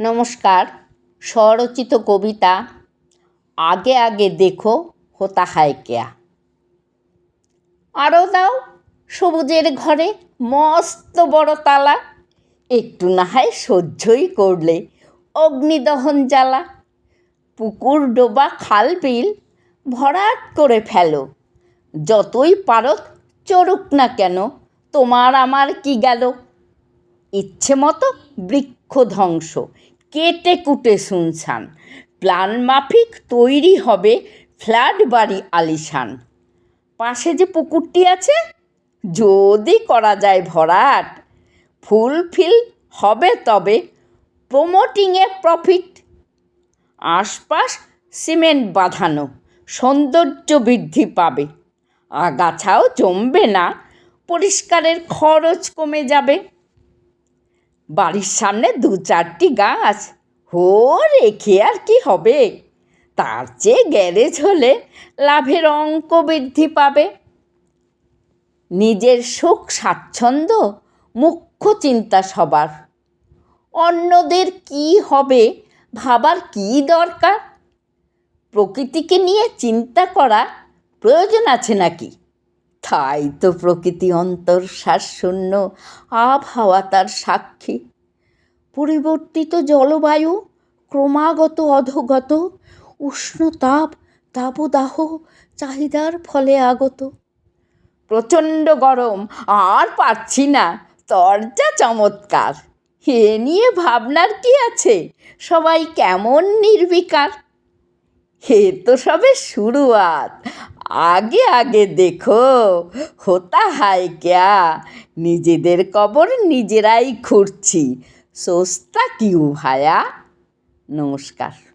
নমস্কার, স্বরচিত কবিতা আগে আগে দেখো হোতা হায় কেয়া। আরও দাও সবুজের ঘরে মস্ত বড় তালা, একটু না হয় সহ্যই করলে অগ্নিদহন জ্বালা। পুকুর ডোবা খাল বিল ভরাট করে ফেলো, যতই পারত চড়ুক না কেন, তোমার আমার কি গেল? ইচ্ছে মতো বৃক্ষ ধ্বংস। কেটে কুটে শুনছান। প্ল্যান মাফিক তৈরি হবে ফ্ল্যাট বাড়ি আলিশান। পাশে যে পুকুরটি আছে, যদি করা যায় ভরাট। ফুলফিল হবে তবে প্রমোটিংয়ে প্রফিট। আশপাশ সিমেন্ট বাঁধানো সৌন্দর্য বৃদ্ধি পাবে। আগাছাও জমবে না, পরিষ্কারের খরচ কমে যাবে। বাড়ির সামনে দু চারটি গাছ। হো রেখে আর কি হবে? তার চেয়ে গ্যারেজ হলে লাভের অঙ্ক বৃদ্ধি পাবে। নিজের সুখ, স্বাচ্ছন্দ্য, মুখ্য চিন্তা সবার। অন্যদের কি হবে ভাবার কি দরকার? প্রকৃতিকে নিয়ে চিন্তা করা প্রয়োজন আছে নাকি? তাই তো প্রকৃতি অন্তর্শ্বাস শূন্য আবহাওয়া তার সাক্ষী। পরিবর্তিত জলবায়ু, ক্রমাগত অধগত উষ্ণতাপ তাপদাহ চাহিদার ফলে আগত। প্রচণ্ড গরম, আর পারছি না, তরজা চমৎকার। এ নিয়ে ভাবনার কি আছে? সবাই কেমন নির্বিকার? হে তো সবে শুরুয়াত। আগে আগে দেখো হোতা হায় ক্যা? নিজেদের কবর নিজেরাই খুঁড়ছি। সস্তা কিউ ভায়া? নমস্কার।